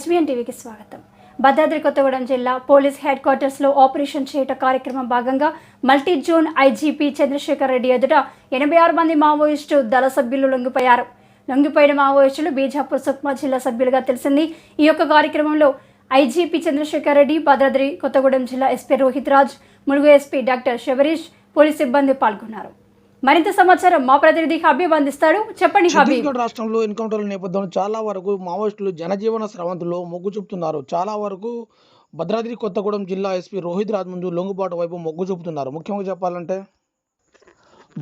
SBN టీవీకి స్వాగతం. భద్రాద్రి కొత్తగూడెం జిల్లా పోలీస్ హెడ్ క్వార్టర్స్లో ఆపరేషన్ చేయట కార్యక్రమం భాగంగా multi zone IGP Chandrasekhar Reddy ఎదుట ఎనభై ఆరు మంది మావోయిస్టు దళ సభ్యులు లొంగిపోయారు. లొంగిపోయిన మావోయిస్టులు బీజాపూర్ సుక్మా జిల్లా సభ్యులుగా తెలిసింది. ఈ యొక్క కార్యక్రమంలో ఐజీపీ చంద్రశేఖర్ రెడ్డి భద్రాద్రి కొత్తగూడెం జిల్లా SP Rohit Raj Mulugu SP doctor Sabarish police సిబ్బంది పాల్గొన్నారు. మరింత సమాచారం మా ప్రతినిధి హబీబ్ అందిస్తాడు. చెప్పండి హబీబ్ రాష్ట్రంలో ఎన్కౌంటర్ల నేపథ్యంలో చాలా వరకు మావోయిస్టులు జనజీవన స్రవంతిలో మొగ్గు చూపుతున్నారు. చాలా వరకు భద్రాద్రి కొత్తగూడెం జిల్లా ఎస్పీ రోహిత్ రాజ్ ముందు లొంగుబాటు వైపు మొగ్గు చూపుతున్నారు. ముఖ్యంగా చెప్పాలంటే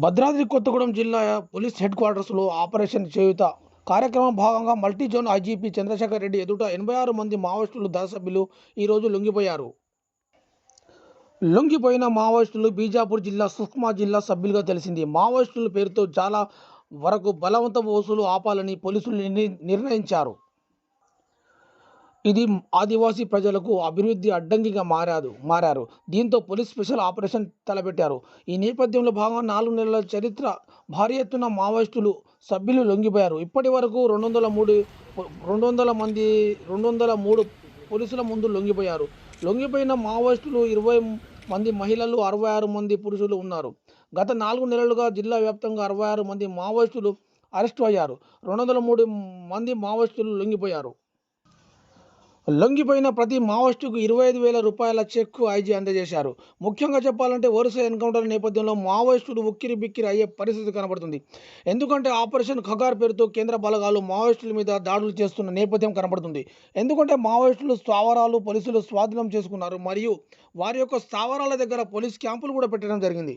భద్రాద్రి కొత్తగూడెం జిల్లా పోలీస్ హెడ్ క్వార్టర్స్లో ఆపరేషన్ చేయుత కార్యక్రమం భాగంగా multi zone IGP Chandrasekhar Reddy ఎదుట ఎనభై ఆరు మంది మావోయిస్టులు దళ సభ్యులు ఈరోజు లొంగిపోయారు. లొంగిపోయిన మావోయిస్టులు బీజాపూర్ జిల్లా సుష్మా జిల్లా సభ్యులుగా తెలిసింది. మావోయిస్టుల పేరుతో చాలా వరకు బలవంత వసూలు ఆపాలని పోలీసులు నిర్ణయించారు. ఇది ఆదివాసీ ప్రజలకు అభివృద్ధి అడ్డంకిగా మారారు మారారు. దీంతో పోలీస్ స్పెషల్ ఆపరేషన్ తలపెట్టారు. ఈ నేపథ్యంలో భాగంగా నాలుగు నెలల చరిత్ర భారీ ఎత్తున మావోయిస్టులు సభ్యులు లొంగిపోయారు. ఇప్పటి వరకు రెండు వందల మూడు రెండు వందల మంది రెండు వందల మూడు పోలీసుల ముందు లొంగిపోయారు. లొంగిపోయిన మావోయిస్టులు ఇరవై మంది మహిళలు అరవై ఆరు మంది పురుషులు ఉన్నారు. గత నాలుగు నెలలుగా జిల్లా వ్యాప్తంగా అరవై ఆరు మంది మావోయిస్టులు అరెస్టు అయ్యారు. రెండు వందల మూడు మంది మావోయిస్టులు లొంగిపోయారు. లొంగిపోయిన ప్రతి మావోయిస్టుకు ఇరవై ఐదు వేల రూపాయల చెక్కు ఐజీ అందజేశారు. ముఖ్యంగా చెప్పాలంటే వరుస ఎన్కౌంటర్ నేపథ్యంలో మావోయిస్టులు ఉక్కిరి బిక్కిరి అయ్యే పరిస్థితి కనబడుతుంది. ఎందుకంటే ఆపరేషన్ ఖగార్ పేరుతో కేంద్ర బలగాలు మావోయిస్టుల మీద దాడులు చేస్తున్న నేపథ్యం కనబడుతుంది. ఎందుకంటే మావోయిస్టులు స్థావరాలు పోలీసులు స్వాధీనం చేసుకున్నారు. మరియు వారి యొక్క స్థావరాల దగ్గర పోలీస్ క్యాంపులు కూడా పెట్టడం జరిగింది.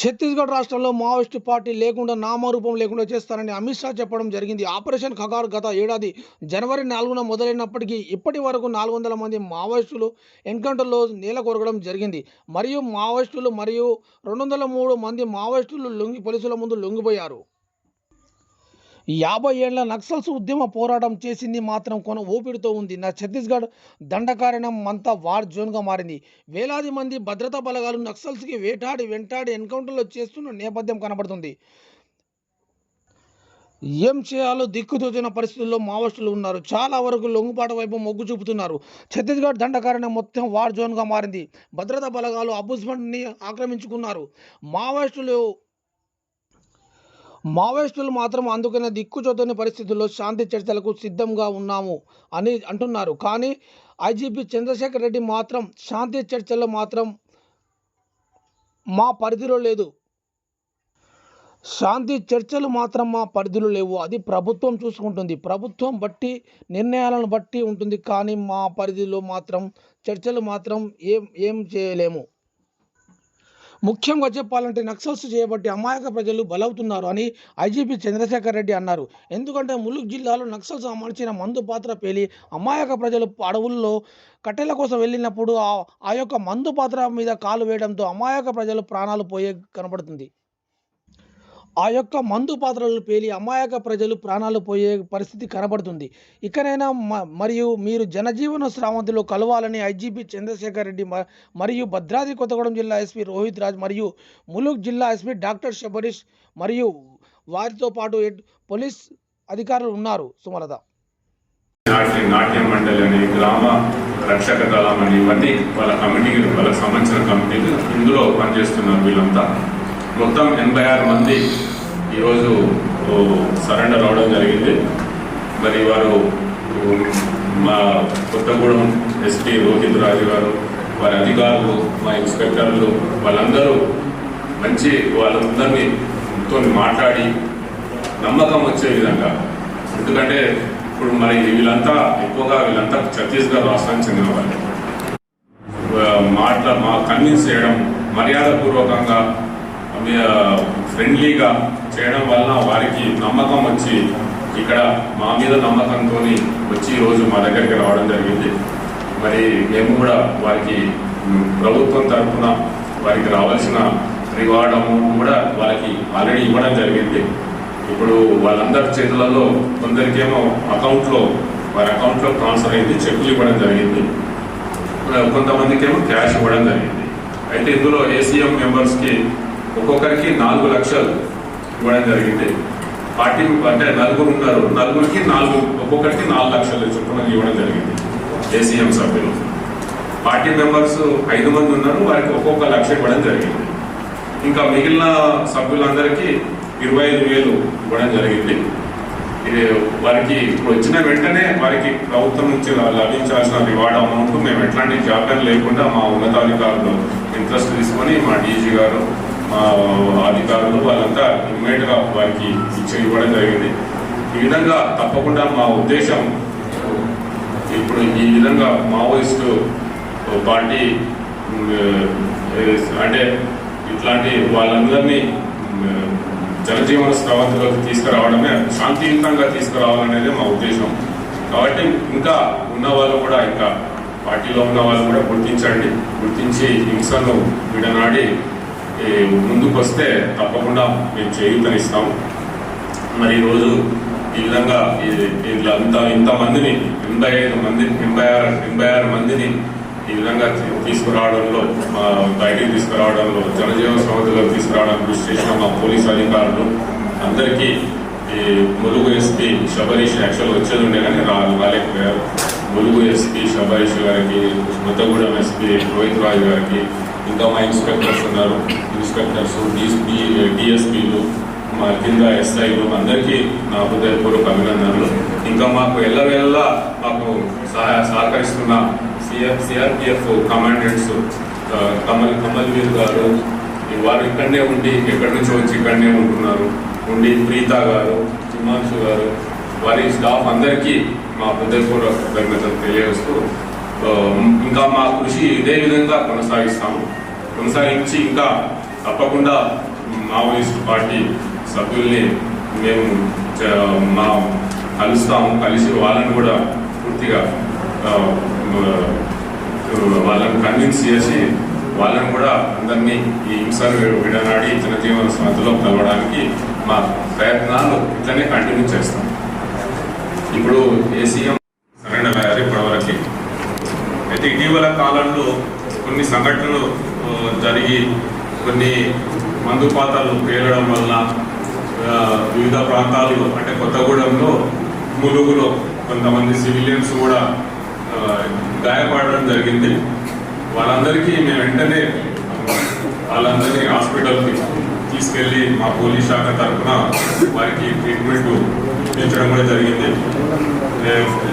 ఛత్తీస్గఢ్ రాష్ట్రంలో మావోయిస్టు పార్టీ లేకుండా నామరూపం లేకుండా చేస్తారని అమిత్ షా చెప్పడం జరిగింది. ఆపరేషన్ ఖగార్ గత ఏడాది జనవరి నాలుగున మొదలైనప్పటికీ ఇప్పటి వరకు నాలుగు వందల మంది మావోయిస్టులు ఎన్కౌంటర్లో నేల కొరగడం జరిగింది. మరియు మావోయిస్టులు మరియు రెండు వందల మూడు మంది మావోయిస్టులు లొంగి పోలీసుల ముందు లొంగిపోయారు. యాభై ఏళ్ళ నక్సల్స్ ఉద్యమ పోరాటం చేసింది మాత్రం కొన ఊపిరితో ఉంది. నా ఛత్తీస్గఢ్ దండకారణం అంతా వార్ జోన్గా మారింది. వేలాది మంది భద్రతా బలగాలు నక్సల్స్కి వేటాడి వెంటాడి ఎన్కౌంటర్లో చేస్తున్న నేపథ్యం కనబడుతుంది. ఏం చేయాలో దిక్కుతోచిన పరిస్థితుల్లో మావోయిస్టులు ఉన్నారు. చాలా వరకు లొంగుపాట వైపు మొగ్గు చూపుతున్నారు. ఛత్తీస్గఢ్ దండకారణ్యం మొత్తం వార్ జోన్గా మారింది. భద్రతా బలగాలు అబుస్మెంట్ని ఆక్రమించుకున్నారు. మావోయిస్టులు మావోయిస్టులు మాత్రం అందుకనే దిక్కుచోతని పరిస్థితుల్లో శాంతి చర్చలకు సిద్ధంగా ఉన్నాము అని అంటున్నారు. కానీ ఐజీపీ చంద్రశేఖర్ రెడ్డి మాత్రం శాంతి చర్చల్లో మాత్రం మా పరిధిలో లేదు. శాంతి చర్చలు మాత్రం మా పరిధిలో లేవు. అది ప్రభుత్వం చూసుకుంటుంది. ప్రభుత్వం బట్టి నిర్ణయాలను బట్టి ఉంటుంది. కానీ మా పరిధిలో మాత్రం చర్చలు మాత్రం ఏం ఏం చేయలేము. ముఖ్యంగా చెప్పాలంటే నక్సల్స్ చేయబట్టి అమాయక ప్రజలు బలవుతున్నారు అని ఐజీపీ చంద్రశేఖర్ రెడ్డి అన్నారు. ఎందుకంటే ములుగు జిల్లాలో నక్సల్స్ అమర్చిన మందు పాత్ర పేలి అమాయక ప్రజలు అడవుల్లో కట్టెల కోసం వెళ్ళినప్పుడు ఆ ఆ యొక్క మందు పాత్ర మీద కాలు వేయడంతో అమాయక ప్రజలు ప్రాణాలు పోయే కనబడుతుంది ఆ యొక్క మందు పాత్రలు పేలి అమాయక ప్రజలు ప్రాణాలు పోయే పరిస్థితి కనబడుతుంది. ఇకనైనా మ- మరియు మీరు జనజీవన శ్రావంతిలో కలవాలని ఐజీపీ చంద్రశేఖర్ రెడ్డి మ- మరియు భద్రాద్రి కొత్తగూడెం జిల్లా ఎస్పీ రోహిత్ రాజ్ మరియు ములుగ్ జిల్లా ఎస్పీ డాక్టర్ శబరీష్ మరియు వారితో పాటు పోలీస్ అధికారులు ఉన్నారు. సుమలత. నాట్య మండలి గ్రామ రక్షక దళం అని ఇవన్నీ వాళ్ళ కమిటీలు వాళ్ళకి సంబంధించిన కమిటీలు ఇందులో పనిచేస్తున్నారు వీళ్ళంతా. మొత్తం ఎనభై ఆరు మంది ఈరోజు సరెండర్ అవడం జరిగింది. మరి వారు మా కొత్తగూడెం ఎస్పీ రోహిత్ రాజు గారు వారి అధికారులు మా ఇన్స్పెక్టర్లు వాళ్ళందరూ మంచి వాళ్ళందరినీ తో మాట్లాడి నమ్మకం వచ్చే విధంగా. ఎందుకంటే ఇప్పుడు మరి వీళ్ళంతా ఎక్కువగా వీళ్ళంతా ఛత్తీస్గఢ్ రాష్ట్రానికి చెందిన వాళ్ళు. మాట్లా మా కన్విన్స్ చేయడం మర్యాదపూర్వకంగా ఫ్రెండ్లీగా చేయడం వలన వారికి నమ్మకం వచ్చి ఇక్కడ మా మీద నమ్మకంతో వచ్చి ఈరోజు మా దగ్గరికి రావడం జరిగింది. మరి మేము కూడా వారికి ప్రభుత్వం తరఫున వారికి రావాల్సిన రివార్డ్ అమౌంట్ కూడా వాళ్ళకి ఆల్రెడీ ఇవ్వడం జరిగింది. ఇప్పుడు వాళ్ళందరి చేతులలో కొందరికేమో అకౌంట్లో వారి అకౌంట్లో ట్రాన్స్ఫర్ అయింది చెక్కులు ఇవ్వడం జరిగింది. కొంతమందికి ఏమో క్యాష్ ఇవ్వడం జరిగింది. అయితే ఇందులో ఏసీఎం మెంబర్స్కి ఒక్కొక్కరికి నాలుగు లక్షలు ఇవ్వడం జరిగింది. పార్టీ అంటే నలుగురు ఉన్నారు. నలుగురికి నాలుగు ఒక్కొక్కరికి నాలుగు లక్షలు చొప్పున ఇవ్వడం జరిగింది ఏసీఎం సభ్యులు. పార్టీ మెంబర్స్ ఐదు మంది ఉన్నారు. వారికి ఒక్కొక్క లక్ష ఇవ్వడం జరిగింది. ఇంకా మిగిలిన సభ్యులందరికీ ఇరవై ఐదు వేలు ఇవ్వడం జరిగింది. ఇది వారికి ఇప్పుడు వచ్చిన వెంటనే వారికి ప్రభుత్వం నుంచి లభించాల్సిన రివార్డ్ అమౌంట్ మేము ఎట్లాంటి జాప్యం లేకుండా మా ఉన్నతాధికారులు ఇంట్రెస్ట్ తీసుకొని మా డీజీ గారు అధికారులు వాళ్ళంతా ఇమ్మీడియట్గా వారికి ఇచ్చి ఇవ్వడం జరిగింది. ఈ విధంగా తప్పకుండా మా ఉద్దేశం ఇప్పుడు ఈ విధంగా మావోయిస్టు పార్టీ అంటే ఇట్లాంటి వాళ్ళందరినీ జనజీవన స్రవంతిలోకి తీసుకురావడమే శాంతియుతంగా తీసుకురావాలనేది మా ఉద్దేశం. కాబట్టి ఇంకా ఉన్న వాళ్ళు కూడా ఇంకా పార్టీలో ఉన్న వాళ్ళు కూడా గుర్తించండి. గుర్తించి హింసను విడనాడి ముందుకు వస్తే తప్పకుండా మేము చేయూతనిస్తాం. మరి ఈరోజు ఈ విధంగా ఇలా ఇట్లా ఇంత ఇంతమందిని ఎనభై ఐదు మంది ఎనభై ఆరు ఎనభై ఆరు మందిని ఈ విధంగా తీసుకురావడంలో మా బయటికి తీసుకురావడంలో జనజీవన సమితిలోకి తీసుకురావడానికి కృషి చేసిన మా పోలీస్ అధికారులు అందరికీ ఈ ములుగు ఎస్పీ శబరీష్ యాక్చువల్ వచ్చేది ఉండే కానీ రా రాలేకపోయారు. ములుగు ఎస్పీ శబరీష్ గారికి ముద్దగూడెం ఎస్పీ రోహిత్ రాజు గారికి ఇంకా మా ఇన్స్పెక్టర్స్ ఉన్నారు. ఇన్స్పెక్టర్స్ డిఎస్పీ డిఎస్పీలు మా కింద ఎస్ఐలు అందరికీ నా హృదయపూర్వక అభినందనలు. ఇంకా మాకు ఎల్లవేళలా మాకు సహాయ సహకరిస్తున్న CR CRPF commandants Kamal Kamal Veer గారు వారు ఇక్కడనే ఉండి ఎక్కడి నుంచో వచ్చి ఇక్కడనే ఉంటున్నారు. ఉండి ప్రీత గారు హిమాంశు గారు వారి స్టాఫ్ అందరికీ మా హృదయపూర్వక కృతజ్ఞతలు తెలియజేస్తూ ఇంకా మా కృషి ఇదే విధంగా కొనసాగిస్తాము. కొనసాగించి ఇంకా తప్పకుండా మావోయిస్ట్ పార్టీ సభ్యుల్ని మేము మా కలుస్తాము. కలిసి వాళ్ళని కూడా పూర్తిగా వాళ్ళని కన్విన్స్ చేసి వాళ్ళని కూడా అందరినీ ఈ హింసను విడనాడి జనజీవన సమితిలో కలవడానికి మా ప్రయత్నాలు ఇట్లనే కంటిన్యూ చేస్తాం. ఇప్పుడు ఏసీఎం అయితే ఇటీవల కాలంలో కొన్ని సంఘటనలు జరిగి కొన్ని మందుపాతాలు పేలడం వలన వివిధ ప్రాంతాలు అంటే కొత్తగూడెంలో ములుగులో కొంతమంది సివిలియన్స్ కూడా గాయపడడం జరిగింది. వాళ్ళందరికీ మేము వెంటనే వాళ్ళందరినీ హాస్పిటల్కి తీసుకెళ్ళి మా పోలీస్ శాఖ తరఫున వారికి ట్రీట్మెంట్ ఇచ్చడం కూడా జరిగింది.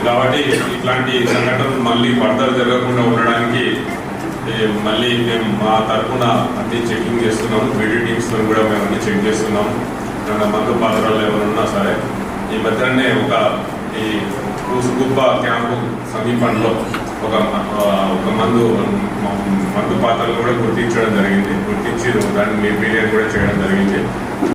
కాబట్టి ఇట్లాంటి సంఘటనలు మళ్ళీ ఫర్దర్ జరగకుండా ఉండడానికి మళ్ళీ మేము మా తరఫున అన్ని చెకింగ్ చేస్తున్నాము. మీడియా టీమ్స్ కూడా మేము అన్ని చెక్ చేస్తున్నాము. ఏమైనా మందు పాత్రలు ఏమైనా ఉన్నా సరే ఈ మధ్యనే ఒక ఈ కూసుగుప్ప క్యాంపు సమీపంలో ఒక ఒక మందు మందు పాత్రలు కూడా గుర్తించడం జరిగింది. గుర్తించి దాన్ని మీడియా కూడా చేయడం జరిగింది.